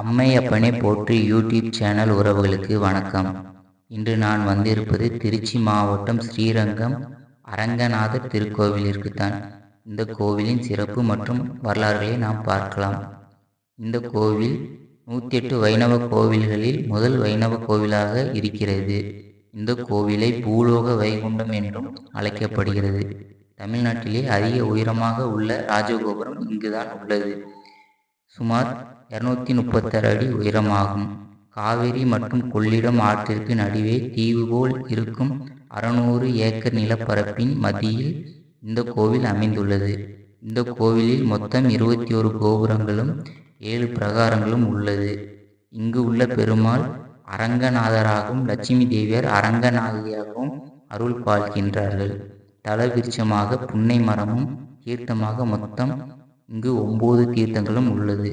அம்மையப்பனை போற்றி YouTube channel உறவுகளுக்கு வணக்கம். இன்று நான் வந்திருப்பது திருச்சி மாவட்டம் ஸ்ரீரங்கம் அரங்கநாதர் திருக்கோவிலிற்குத்தான். இந்த கோவிலின் சிறப்பு மற்றும் வரலாறுகளை நாம் பார்க்கலாம். இந்த கோவில் நூற்றி எட்டு வைணவ கோவில்களில் முதல் வைணவ கோவிலாக இருக்கிறது. இந்த கோவிலை பூலோக வைகுண்டம் என்றும் அழைக்கப்படுகிறது. தமிழ்நாட்டிலே அதிக உயரமாக உள்ள ராஜகோபுரம் இங்குதான் உள்ளது. சுமார் இருநூத்தி முப்பத்தாறு அடி உயரமாகும். காவிரி மற்றும் கொள்ளிடம் ஆற்றிற்கு நடுவே தீவு போல் இருக்கும் அறுநூறு ஏக்கர் நிலப்பரப்பின் மத்தியில் இந்த கோவில் அமைந்துள்ளது. இந்த கோவிலில் மொத்தம் இருபத்தி ஒரு கோபுரங்களும் ஏழு பிரகாரங்களும் உள்ளது. இங்கு உள்ள பெருமாள் அரங்கநாதராகவும் லட்சுமி தேவியர் அரங்கநாதியாகவும் அருள் பார்க்கின்றார்கள் தலவிருட்சமாக புன்னை மரமும் தீர்த்தமாக மொத்தம் இங்கு ஒன்பது தீர்த்தங்களும் உள்ளது.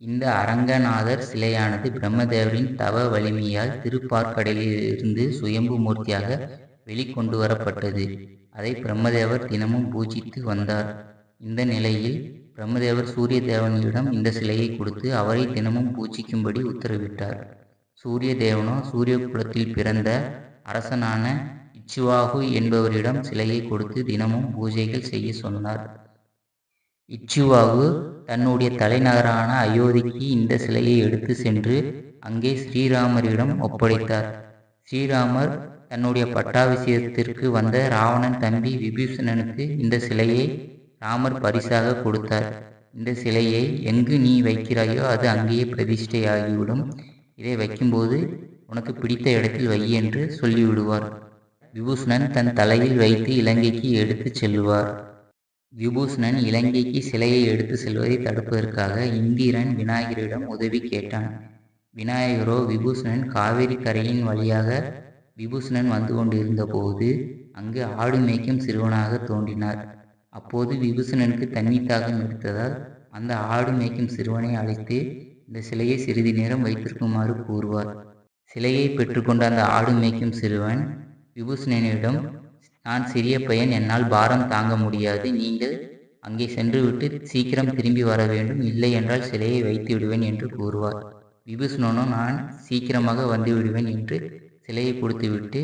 இந்த அரங்கநாதர் சிலையானது பிரம்மதேவரின் தவ வலிமையால் திருப்பார்க்கடலிலிருந்து சுயம்பு மூர்த்தியாக வெளிக்கொண்டு வரப்பட்டது. அதை பிரம்மதேவர் தினமும் பூஜித்து வந்தார். இந்த நிலையில் பிரம்மதேவர் சூரிய தேவனிடம் இந்த சிலையை கொடுத்து அவரை தினமும் பூஜிக்கும்படி உத்தரவிட்டார். சூரிய தேவனோ சூரிய குலத்தில் பிறந்த அரசனான இச்சுவாகு என்பவரிடம் சிலையை கொடுத்து தினமும் பூஜைகள் செய்ய சொன்னார். இச்சுவாவு தன்னுடைய தலைநகரான அயோத்திக்கு இந்த சிலையை எடுத்து சென்று அங்கே ஸ்ரீராமரிடம் ஒப்படைத்தார். ஸ்ரீராமர் தன்னுடைய பட்டாபிஷேகத்திற்கு வந்த ராவணன் தம்பி விபீஷணனுக்கு இந்த சிலையை ராமர் பரிசாக கொடுத்தார். இந்த சிலையை எங்கு நீ வைக்கிறாயோ அது அங்கேயே பிரதிஷ்டையாகிவிடும். இதை வைக்கும்போது உனக்கு பிடித்த இடத்தில் வை என்று சொல்லிவிடுவார். விபூஷணன் தன் தலையில் வைத்து இலங்கைக்கு எடுத்துச் செல்லுவார். விபூஷணன் இலங்கைக்கு சிலையை எடுத்து செல்வதை தடுப்பதற்காக இந்திரன் விநாயகரிடம் உதவி கேட்டான். விநாயகரோ விபூஷணன் காவிரி கரையின் வழியாக விபூஷணன் வந்து கொண்டிருந்த போது அங்கு ஆடு மேய்க்கும் சிறுவனாக தோன்றினார். அப்போது விபூஷணனுக்கு தண்ணி தாகம் எடுத்ததால் அந்த ஆடு மேய்க்கும் சிறுவனை அழைத்து இந்த சிலையை சிறிது நேரம் வைத்திருக்குமாறு கூறுவார். சிலையை பெற்றுக்கொண்ட அந்த ஆடு மேய்க்கும் சிறுவன் விபூஷணனிடம் நான் சிறிய பையன் என்னால் பாரம் தாங்க முடியாது. நீங்கள் அங்கே சென்றுவிட்டு சீக்கிரம் திரும்பி வர வேண்டும். இல்லை என்றால் சிலையை வைத்து விடுவேன் என்று கூறுவார். விபூஷணனும் நான் சீக்கிரமாக வந்து விடுவேன் என்று சிலையை கொடுத்துவிட்டு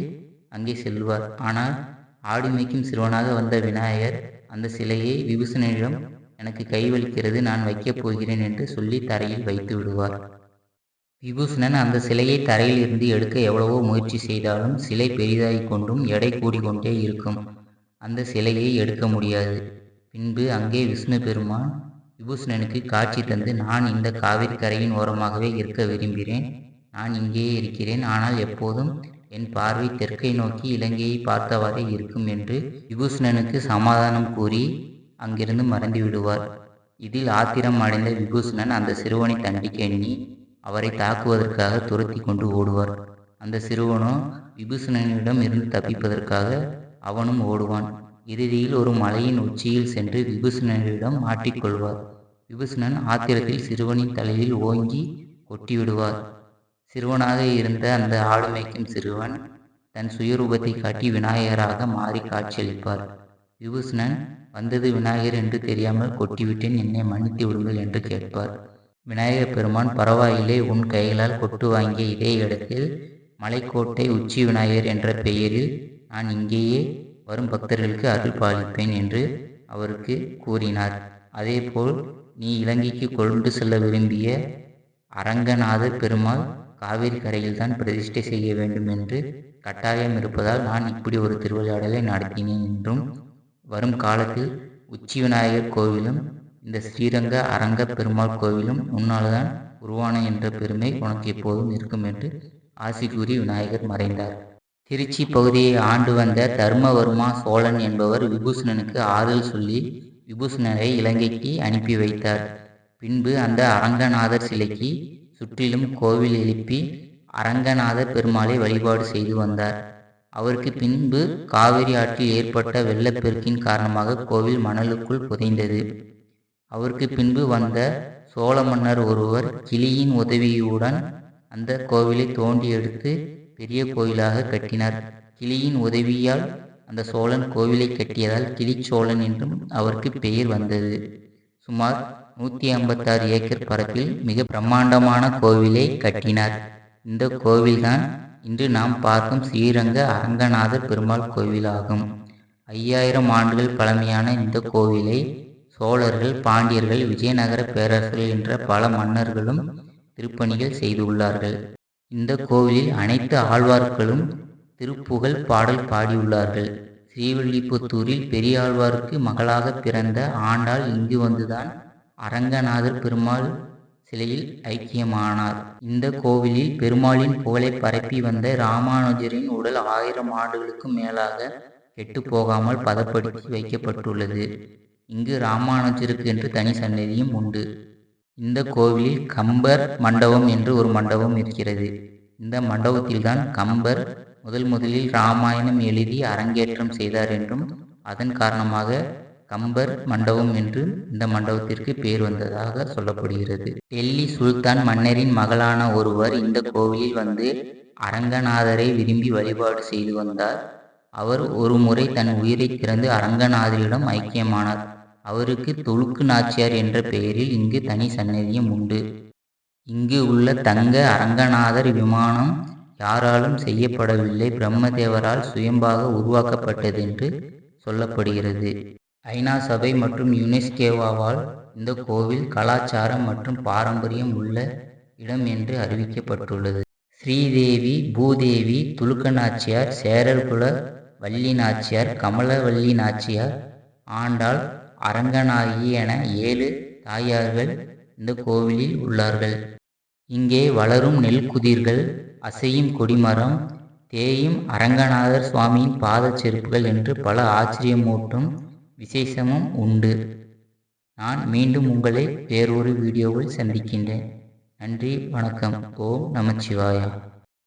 அங்கே செல்வார். ஆனால் ஆடு மேய்க்கும் சிறுவனாக வந்த விநாயகர் அந்த சிலையை விபூஷணனிடம் எனக்கு கைவலிக்கிறது நான் வைக்கப் போகிறேன் என்று சொல்லி தரையில் வைத்து விடுவார். விபூஷணன் அந்த சிலையை தரையில் இருந்து எடுக்க எவ்வளவோ முயற்சி செய்தாலும் சிலை பெரிதாகிக் கொண்டும் எடை கூடிக்கொண்டே இருக்கும். அந்த சிலையை எடுக்க முடியாது. பின்பு அங்கே விஷ்ணு பெருமான் விபூஷணனுக்கு காட்சி தந்து நான் இந்த காவிரி கரையின் ஓரமாகவே இருக்க விரும்புகிறேன். நான் இங்கேயே இருக்கிறேன். ஆனால் எப்போதும் என் பார்வை தெற்கை நோக்கி இலங்கையை பார்த்தவாறே இருக்கும் என்று விபூஷணனுக்கு சமாதானம் கூறி அங்கிருந்து மறந்து விடுவார் இதில் ஆத்திரம் அடைந்த விபூஷணன் அந்த சிறுவனை தண்டிக்க எண்ணி அவரை தாக்குவதற்காக துரத்தி கொண்டு ஓடுவார். அந்த சிறுவனோ விபூஷணனிடம் இருந்து தப்பிப்பதற்காக அவனும் ஓடுவான். இறுதியில் ஒரு மலையின் உச்சியில் சென்று விபூஷணனிடம் மாட்டிக்கொள்வார் விபூஷணன் ஆத்திரத்தில் சிறுவனின் தலையில் ஓங்கி கொட்டிவிடுவார். சிறுவனாக இருந்த அந்த ஆடு மேய்க்கும் சிறுவன் தன் சுயரூபத்தை காட்டி விநாயகராக மாறி காட்சியளிப்பார். விபூஷணன் வந்தது விநாயகர் என்று தெரியாமல் கொட்டிவிட்டேன். என்னை மன்னித்து விடுங்கள் என்று கேட்பார். விநாயகர் பெருமான் பரவாயில்லை உன் கைகளால் கொட்டு வாங்கிய இதே இடத்தில் மலைக்கோட்டை உச்சி விநாயகர் என்ற பெயரில் நான் இங்கேயே வரும் பக்தர்களுக்கு அருள் பாலிப்பேன் என்று அவருக்கு கூறினார். அதேபோல் நீ இலங்கைக்கு கொண்டு செல்ல விரும்பிய அரங்கநாதர் பெருமாள் காவிரி கரையில்தான் பிரதிஷ்டை செய்ய வேண்டும் என்று கட்டாயம் இருப்பதால் நான் இப்படி ஒரு திருவிளையாடலை நடத்தினேன் என்றும் வரும் காலத்தில் உச்சி விநாயகர் கோவிலும் இந்த ஸ்ரீரங்க அரங்க பெருமாள் கோவிலும் உன்னால்தான் உருவான என்ற பெருமை உனக்கு எப்போதும் இருக்கும் என்று ஆசி கூறி விநாயகர் மறைந்தார். திருச்சி பகுதியை ஆண்டு வந்த தர்மவர்மா சோழன் என்பவர் விபூஷணனுக்கு ஆறுதல் சொல்லி விபூஷணரை இலங்கைக்கு அனுப்பி வைத்தார். பின்பு அந்த அரங்கநாதர் சிலைக்கு சுற்றிலும் கோவில் எழுப்பி அரங்கநாதர் பெருமாளை வழிபாடு செய்து வந்தார். அவருக்கு பின்பு காவிரி ஆற்றில் ஏற்பட்ட வெள்ளப்பெருக்கின் காரணமாக கோவில் மணலுக்குள் புதைந்தது. அவருக்கு பின்பு வந்த சோழ மன்னர் ஒருவர் கிளியின் உதவியுடன் அந்த கோவிலை தோண்டி எடுத்து பெரிய கோயிலாக கட்டினார். கிளியின் உதவியால் அந்த சோழன் கோவிலை கட்டியதால் கிளிச்சோழன் என்றும் அவருக்கு பெயர் வந்தது. சுமார் நூற்றி ஐம்பத்தாறு ஏக்கர் பரப்பில் மிக பிரம்மாண்டமான கோவிலை கட்டினார். இந்த கோவில்தான் இன்று நாம் பார்க்கும் ஸ்ரீரங்க அரங்கநாத பெருமாள் கோவிலாகும். ஐயாயிரம் ஆண்டுகள் பழமையான இந்த கோவிலை சோழர்கள் பாண்டியர்கள் விஜயநகர பேரரசர்கள் என்ற பல மன்னர்களும் திருப்பணிகள் செய்துள்ளார்கள். இந்த கோவிலில் அனைத்து ஆழ்வார்களும் திருப்புகழ் பாடல் பாடியுள்ளார்கள். ஸ்ரீவில்லிபுத்தூரில் பெரியாழ்வாருக்கு மகளாக பிறந்த ஆண்டாள் இங்கு வந்துதான் அரங்கநாதர் பெருமாள் சிலையில் ஐக்கியமானார். இந்த கோவிலில் பெருமாளின் புகழை பரப்பி வந்த ராமானுஜரின் உடல் ஆயிரம் ஆண்டுகளுக்கும் மேலாக கெட்டு போகாமல் பதப்படுத்தி வைக்கப்பட்டுள்ளது. இங்கு ராமானுஜருக்கு என்று தனி சன்னதியும் உண்டு. இந்த கோவிலில் கம்பர் மண்டபம் என்று ஒரு மண்டபம் இருக்கிறது. இந்த மண்டபத்தில்தான் கம்பர் முதல் முதலில் ராமாயணம் எழுதி அரங்கேற்றம் செய்தார் என்றும் அதன் காரணமாக கம்பர் மண்டபம் என்று இந்த மண்டபத்திற்கு பேர் வந்ததாக சொல்லப்படுகிறது. டெல்லி சுல்தான் மன்னரின் மகளான ஒருவர் இந்த கோவிலில் வந்து அரங்கநாதரை விரும்பி வழிபாடு செய்து வந்தார். அவர் ஒரு முறை தன் உயிரை திறந்து அரங்கநாதரிடம் ஐக்கியமானார். அவருக்கு தொழுக்கு நாச்சியார் என்ற பெயரில் இங்கு தனி சன்னதியும் உண்டு. இங்கு உள்ள தங்க அரங்கநாதர் விமானம் யாராலும் செய்யப்படவில்லை. பிரம்மதேவரால் சுயம்பாக உருவாக்கப்பட்டது என்று சொல்லப்படுகிறது. ஐநா சபை மற்றும் யுனெஸ்கேவாவால் இந்த கோவில் கலாச்சாரம் மற்றும் பாரம்பரியம் உள்ள இடம் என்று அறிவிக்கப்பட்டுள்ளது. ஸ்ரீதேவி பூதேவி துலுக்க நாச்சியார் சேரர்குல வள்ளி நாச்சியார் கமலவள்ளி நாச்சியார் ஆண்டாள் அரங்கநாயகி என ஏழு தாயார்கள் இந்த கோவிலில் உள்ளார்கள். இங்கே வளரும் நெல் குதிர்கள் அசையும் கொடிமரம் தேயும் அரங்கநாதர் சுவாமியின் பாத செருப்புகள் என்று பல ஆச்சரியமூட்டும் விசேஷமும் உண்டு. நான் மீண்டும் உங்களை வேறொரு வீடியோவில் சந்திக்கின்றேன். நன்றி வணக்கம். ஓம் நமச்சிவாயா.